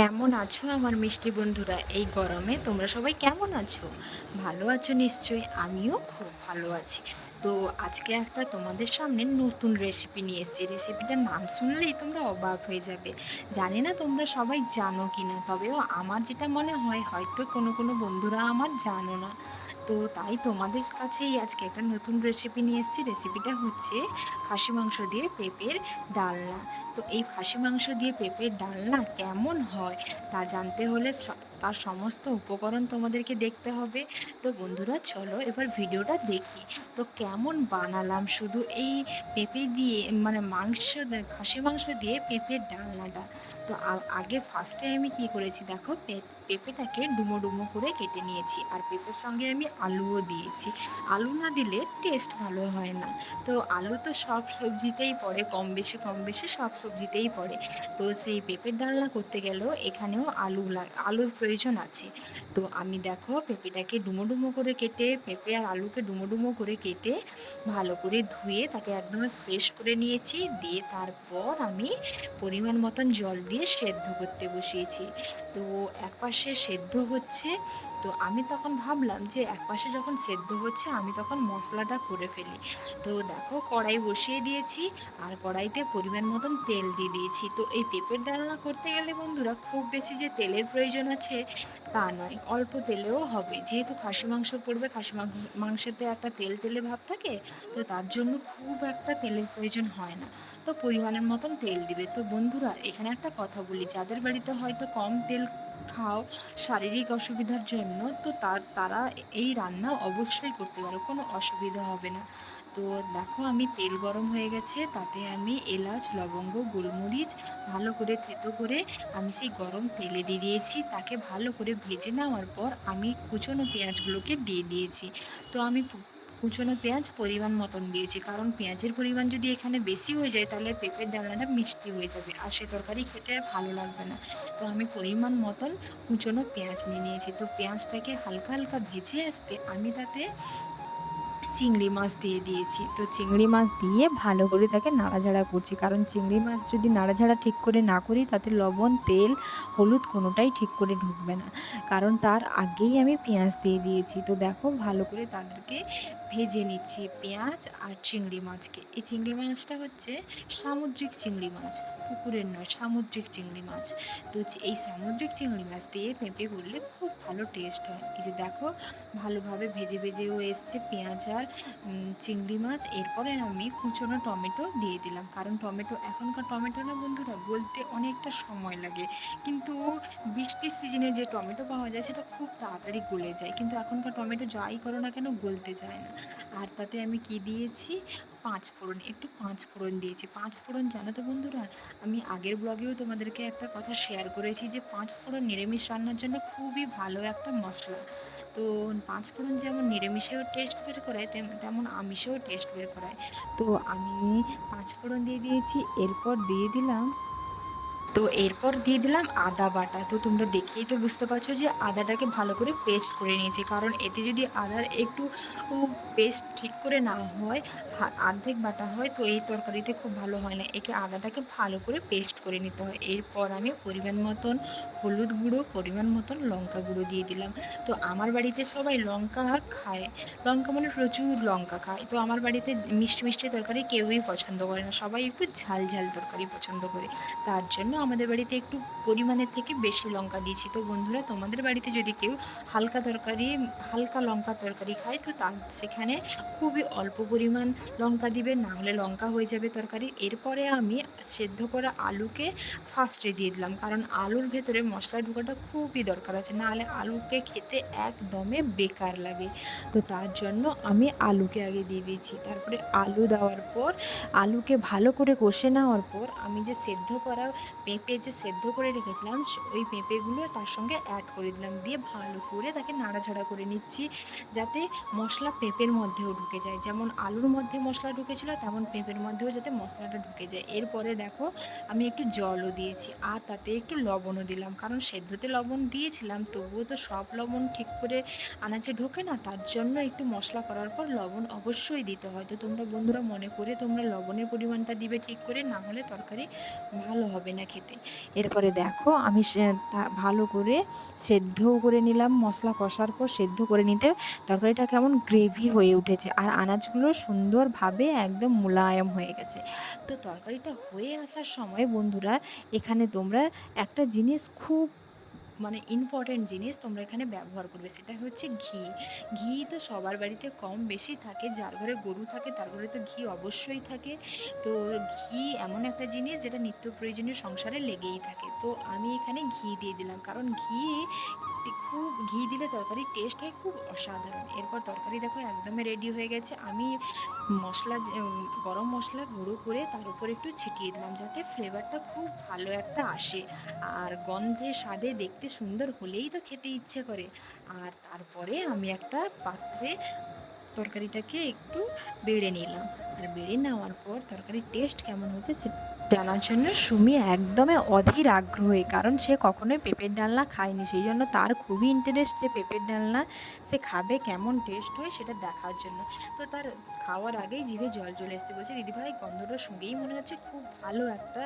কেমন আছো আমার মিষ্টি বন্ধুরা? এই গরমে তোমরা সবাই কেমন আছো? ভালো আছো নিশ্চয়ই, আমিও খুব ভালো আছি। তো আজকে একটা তোমাদের সামনে নতুন রেসিপি নিয়ে এসেছি। রেসিপিটার নাম শুনলেই তোমরা অবাক হয়ে যাবে। জানি না তোমরা সবাই জানো কি না তবেও আমার যেটা মনে হয়, হয়তো কোনো কোনো বন্ধুরা আমার জানো না। তো তাই তোমাদের কাছেই আজকে একটা নতুন রেসিপি নিয়ে এসেছি। রেসিপিটা হচ্ছে খাসি মাংস দিয়ে পেঁপের ডালনা। তো এই খাসি মাংস দিয়ে পেঁপের ডালনা কেমন হয় তা জানতে হলে তার সমস্ত উপকরণ তোমাদেরকে দেখতে হবে। তো বন্ধুরা, চলো এবার ভিডিওটা দেখি। তো কেমন বানালাম? শুধু এই পেঁপে দিয়ে মানে মাংস খাসি মাংস দিয়ে পেঁপের ডালনাটা। তো আগে ফার্স্টে আমি কি করেছি দেখো পেঁপেটাকে ডুমো ডুমো করে কেটে নিয়েছি। আর পেঁপের সঙ্গে আমি আলুও দিয়েছি। আলু না দিলে টেস্ট ভালো হয় না। তো আলু তো সব সবজিতেই পড়ে, কম বেশি কম বেশি সব সবজিতেই পড়ে। তো সেই পেঁপের ডালনা করতে গেলেও এখানেও আলু আলুর প্রয়োজন আছে। তো আমি দেখো পেঁপেটাকে ডুমো ডুমো করে কেটে, পেঁপে আর আলুকে ডুমো ডুমো করে কেটে ভালো করে ধুয়ে তাকে একদম ফ্রেশ করে নিয়েছি। দিয়ে তারপর আমি পরিমাণ মতন জল দিয়ে সেদ্ধ করতে বসিয়েছি। তো এক পাশে সেদ্ধ হচ্ছে। তো আমি তখন ভাবলাম যে এক পাশে যখন সেদ্ধ হচ্ছে, আমি তখন মশলাটা করে ফেলি। তো দেখো কড়াই বসিয়ে দিয়েছি আর কড়াইতে পরিমাণ মতন তেল দিয়ে দিয়েছি। তো এই পেঁপের ডালনা করতে গেলে বন্ধুরা খুব বেশি যে তেলের প্রয়োজন আছে তা নয়, অল্প তেলেও হবে। যেহেতু খাসি মাংস পড়বে, খাসি মাংসেতে একটা তেল তেলে ভাব থাকে, তো তার জন্য খুব একটা তেলের প্রয়োজন হয় না। তো পরিমাণের মতন তেল দিবে। তো বন্ধুরা এখানে একটা কথা বলি, যাদের বাড়িতে হয়তো কম তেল খাও শারীরিক অসুবিধার জন্য, তো তারা এই রান্না অবশ্যই করতে পারো, কোনো অসুবিধা হবে না। তো দেখো আমি তেল গরম হয়ে গেছে, তাতে আমি এলাচ, লবঙ্গ, গোলমরিচ ভালো করে থেতো করে আমি সেই গরম তেলে দিয়ে দিয়েছি। তাকে ভালো করে ভেজে নেওয়ার পর আমি কুচনো পেঁয়াজগুলোকে দিয়ে দিয়েছি। তো আমি কুচনো পেঁয়াজ পরিমাণ মতন দিয়েছি। কারণ পেঁয়াজের পরিমাণ যদি এখানে বেশি হয়ে যায়, তাহলে পেঁপের ডালনাটা মিষ্টি হয়ে যাবে আর সে তরকারি খেতে ভালো লাগবে না। তো আমি পরিমাণ মতন কুচনো পেঁয়াজ নিয়ে নিয়েছি। তো পেঁয়াজটাকে হালকা হালকা ভেজে আসতে আমি তাতে চিংড়ি মাছ দিয়ে দিয়েছি। তো চিংড়ি মাছ দিয়ে ভালো করে তাকে নাড়াঝাড়া করছি। কারণ চিংড়ি মাছ যদি নাড়াঝাড়া ঠিক করে না করি, তাতে লবণ, তেল, হলুদ কোনোটাই ঠিক করে ঢুকবে না। কারণ তার আগেই আমি পেঁয়াজ দিয়ে দিয়েছি। তো দেখো, ভালো করে তাদেরকে ভেজে নিচ্ছি পেঁয়াজ আর চিংড়ি মাছকে। এই চিংড়ি মাছটা হচ্ছে সামুদ্রিক চিংড়ি মাছ, পুকুরের নয়, সামুদ্রিক চিংড়ি মাছ। তো এই সামুদ্রিক চিংড়ি মাছ দিয়ে পেঁপে করলে ভালো টেস্ট হয়। এই যে দেখো, ভালোভাবে ভেজে ভেজেও এসছে পেঁয়াজ আর চিংড়ি মাছ। এরপরে আমি কুচনো টমেটো দিয়ে দিলাম। কারণ টমেটো, এখনকার টমেটো না বন্ধুরা, গলতে অনেকটা সময় লাগে। কিন্তু বৃষ্টির সিজনে যে টমেটো পাওয়া যায়, সেটা খুব তাড়াতাড়ি গলে যায়। কিন্তু এখনকার টমেটো যাই করো না কেন, গলতে চায় না। আর তাতে আমি কি দিয়েছি? পাঁচ ফোড়ন, একটু পাঁচ ফোড়ন দিয়েছি। পাঁচ ফোড়ন জানো তো বন্ধুরা, আমি আগের ব্লগেও তোমাদেরকে একটা কথা শেয়ার করেছি যে পাঁচ ফোড়ন নিরামিষ রান্নার জন্য খুবই ভালো একটা মশলা। তো পাঁচ ফোড়ন যেমন নিরামিষেও টেস্ট বের করায়, তেম- তেমন আমিষেও টেস্ট বের করায়। তো আমি পাঁচ ফোড়ন দিয়ে দিয়েছি, এরপর দিয়ে দিলাম তো এরপর দিয়ে দিলাম আদা বাটা। তো তোমরা দেখেই তো বুঝতে পারছ যে আদাটাকে ভালো করে পেস্ট করে নিয়েছি। কারণ এতে যদি আদার একটু পেস্ট ঠিক করে না হয় অর্ধেক বাটা হয়, তো এই তরকারিতে খুব ভালো হয় না। একে আদাটাকে ভালো করে পেস্ট করে নিতে হয়। এরপর আমি পরিমাণ মতন হলুদ গুঁড়ো, পরিমাণ মতন লঙ্কা গুঁড়ো দিয়ে দিলাম। তো আমার বাড়িতে সবাই লঙ্কা খায়। লঙ্কা মানে প্রচুর লঙ্কা খায়। তো আমার বাড়িতে মিষ্টি মিষ্টি তরকারি কেউই পছন্দ করে না। সবাই একটু ঝাল ঝাল তরকারি পছন্দ করে। তার জন্য আমাদের বাড়িতে একটু পরিমাণের থেকে বেশি লঙ্কা দিয়েছি। তো বন্ধুরা, তোমাদের বাড়িতে যদি কেউ হালকা তরকারি, হালকা লঙ্কা তরকারি খায়, তো তা সেখানে খুবই অল্প পরিমাণ লঙ্কা দিবে। না হলে লঙ্কা হয়ে যাবে তরকারি। এরপরে আমি সেদ্ধ করা আলুকে ফার্স্টে দিয়ে দিলাম। কারণ আলুর ভেতরে মশলা ঢোকাটা খুবই দরকার আছে। না হলে আলুকে খেতে একদমে বেকার লাগে। তো তার জন্য আমি আলুকে আগে দিয়ে দিয়েছি। তারপরে আলু দেওয়ার পর, আলুকে ভালো করে কষে নেওয়ার পর, আমি যে সেদ্ধ করা পেঁপে যে সেদ্ধ করে রেখেছিলাম ওই পেঁপেগুলো তার সঙ্গে অ্যাড করে দিলাম। দিয়ে ভালো করে তাকে নাড়াচাড়া করে নিচ্ছি, যাতে মশলা পেঁপের মধ্যেও ঢুকে যায়। যেমন আলুর মধ্যে মশলা ঢুকেছিল, তেমন পেঁপের মধ্যেও যাতে মশলাটা ঢুকে যায়। এরপরে দেখো, আমি একটু জলও দিয়েছি, আর তাতে একটু লবণও দিলাম। কারণ সেদ্ধতে লবণ দিয়েছিলাম, তবুও তো সব লবণ ঠিক করে আনাচে ঢোকে না, তার জন্য একটু মশলা করার পর লবণ অবশ্যই দিতে হয়। তো তোমরা বন্ধুরা মনে করে তোমরা লবণের পরিমাণটা দিবে ঠিক করে, না হলে তরকারি ভালো হবে না খেতে। খেতে এরপরে দেখো, আমি ভালো করে সেদ্ধও করে নিলাম, মশলা কষার পর সেদ্ধ করে নিতে। তরকারিটা কেমন গ্রেভি হয়ে উঠেছে। আর আনাজগুলো সুন্দরভাবে একদম মোলায়ম হয়ে গেছে। তো তরকারিটা হয়ে আসার সময় বন্ধুরা, এখানে তোমরা একটা জিনিস খুব মানে ইম্পর্ট্যান্ট জিনিস তোমরা এখানে ব্যবহার করবে। সেটা হচ্ছে ঘি। ঘি তো সবার বাড়িতে কম বেশি থাকে, যার ঘরে গরু থাকে তার ঘরে তো ঘি অবশ্যই থাকে। তো ঘি এমন একটা জিনিস যেটা নিত্য প্রয়োজনীয় সংসারে লেগেই থাকে। তো আমি এখানে ঘি দিয়ে দিলাম। কারণ ঘি খুব ঘি দিলে তরকারির টেস্ট হয় খুব অসাধারণ। এরপর তরকারি দেখো একদমই রেডি হয়ে গেছে। আমি মশলা গরম মশলা গুঁড়ো করে তার উপর একটু ছিটিয়ে দিলাম যাতে ফ্লেভারটা খুব ভালো একটা আসে। আর গন্ধে, স্বাদে দেখতে সুন্দর হলেই তো খেতে ইচ্ছে করে। আর তারপরে আমি একটা পাত্রে তরকারিটাকে একটু বেড়ে নিলাম। আর বেড়ে নেওয়ার পর তরকারির টেস্ট কেমন হয়েছে সে জানার জন্য সুমি একদমই অধীর আগ্রহী, কারণ সে কখনোই পেঁপের ডালনা খায়নি। সেই জন্য তার খুবই ইন্টারেস্ট যে পেঁপের ডালনা সে খাবে, কেমন টেস্ট হয় সেটা দেখার জন্য। তো তার খাওয়ার আগেই জিভে জল চলে এসছে বলছে দিদিভাই গন্ধটা শুনেই মনে হচ্ছে খুব ভালো একটা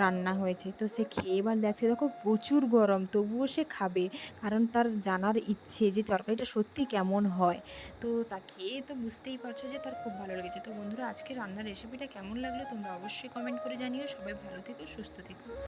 রান্না হয়েছে। তো সে খেয়ে এবার দেখছে, দেখো, প্রচুর গরম, তবুও সে খাবে। কারণ তার জানার ইচ্ছে যে তরকারিটা সত্যি কেমন হয়। তো তা খেয়ে তো বুঝতেই পারছ যে তার খুব ভালো লেগেছে। তো বন্ধুরা আজকে রান্নার রেসিপিটা কেমন লাগল তোমরা অবশ্যই কমেন্ট করে জানিও। সবাই ভালো থেকো, সুস্থ থেকো।